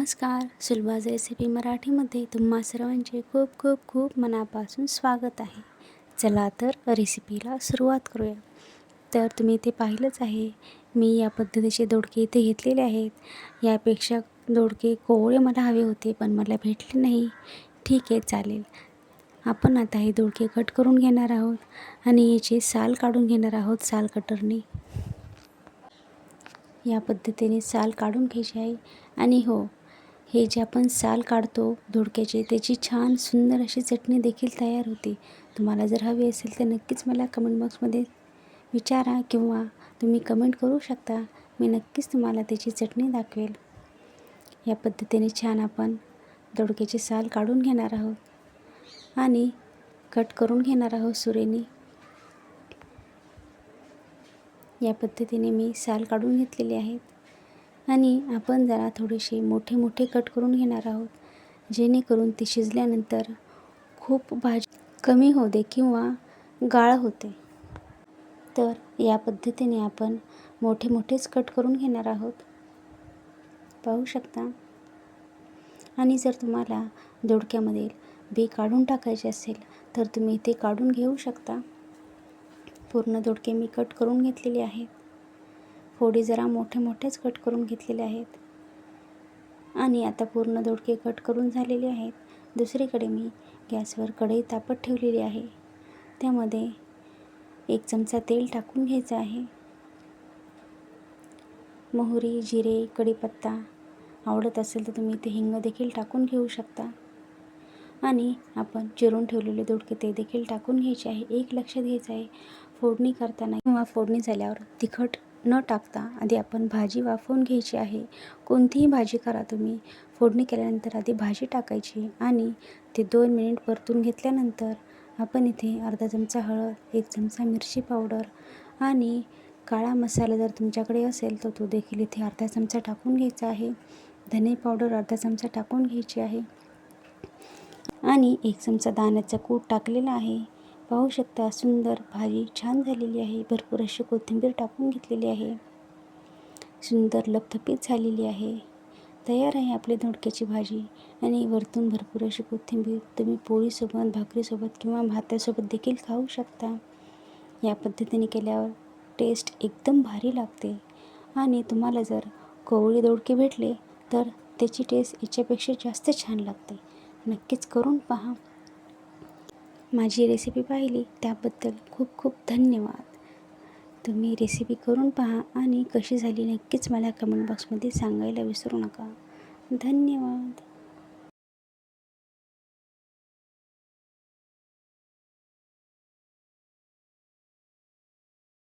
नमस्कार. सुलभाज रेसिपी मराठीमध्ये तुम्हा सर्वांचे खूप खूप खूप मनापासून स्वागत आहे. चला तर रेसिपीला सुरुवात करूया. तर तुम्ही ते पाहिलंच आहे मी या पद्धतीचे दोडके इथे घेतलेले आहेत. यापेक्षा दोडके कोवळे मला हवे होते पण मला भेटले नाही. ठीक आहे चालेल. आपण आता हे दोडके कट करून घेणार आहोत आणि याचे साल काढून घेणार आहोत साल कटरने. या पद्धतीने साल काढून घ्यायची आहे. आणि हो हे जे आपण साल काढतो दोडक्याचे त्याची छान सुंदर अशी चटणी देखील तयार होते. तुम्हाला जर हवी असेल तर नक्कीच मला कमेंट बॉक्समध्ये विचारा किंवा तुम्ही कमेंट करू शकता. मी नक्कीच तुम्हाला त्याची चटणी दाखवेल. या पद्धतीने छान आपण दोडक्याचे साल काढून घेणार आहोत. आणि कट करून घेणार आहोत सुरेनी. या पद्धतीने मी साल काढून घेतलेले आहेत आणि आपण जरा थोडेसे मोठे मोठे कट करून घेणार आहोत. जेणेकरून ते शिजल्यानंतर खूप भाजी कमी होते किंवा गाळ होते. तर या पद्धतीने आपण मोठे मोठेच कट करून घेणार आहोत. पाहू शकता? आणि जर तुम्हाला दोडक्यामधील बी काढून टाकायचे असेल तर तुम्ही ते काढून घेऊ शकता. पूर्ण दोडके मी कट करून घेतलेले आहेत. फोडी जरा मोठे मोठेच कट करून घेतलेले आहेत. आणि आता पूर्ण दोडके कट करून झालेले आहेत. दुसरीकडे मी गॅसवर कढई तापत ठेवलेली आहे. त्यामध्ये एक चमचा तेल टाकून घ्यायचं आहे. मोहरी जिरे कढीपत्ता आवडत असेल तर तुम्ही ते हिंग देखील टाकून घेऊ शकता. आणि आपण चिरून ठेवलेले दोडके ते देखील टाकून घ्यायचे आहे. एक लक्षात घ्यायचं आहे. फोडणी करताना किंवा फोडणी झाल्यावर तिखट न टाकता आधी आपण भाजी वाफवून घ्यायची आहे. कोणतीही भाजी करा तुम्ही. फोडणी केल्यानंतर आधी भाजी टाकायची आणि ते दोन मिनिट परतून घेतल्यानंतर आपण इथे अर्धा चमचा हळद एक चमचा मिरची पावडर आणि काळा मसाला जर तुमच्याकडे असेल तर तो देखील इथे अर्धा चमचा टाकून घ्यायचा आहे. धने पावडर अर्धा चमचा टाकून घ्यायची आहे. आणि एक चमचा दाण्याचा कूट टाकलेला आहे. पाहू शकता सुंदर भाजी छान झालेली आहे. भरपूर अशी कोथिंबीर टाकून घेतलेली आहे. सुंदर लपथपीत झालेली आहे. तयार आहे आपली दोडक्याची भाजी. आणि वरतून भरपूर अशी कोथिंबीर तुम्ही पोळीसोबत भाकरीसोबत किंवा भातासोबत देखील खाऊ शकता. या पद्धतीने केल्यावर टेस्ट एकदम भारी लागते. आणि तुम्हाला जर कोवळी दोडके भेटले तर त्याची टेस्ट याच्यापेक्षा जास्त छान लागते. नक्कीच करून पहा. माझी रेसिपी पाहिली त्याबद्दल खूप खूप धन्यवाद. तुम्ही रेसिपी करून पहा आणि कशी झाली नक्कीच मला कमेंट बॉक्समध्ये सांगायला विसरू नका. धन्यवाद.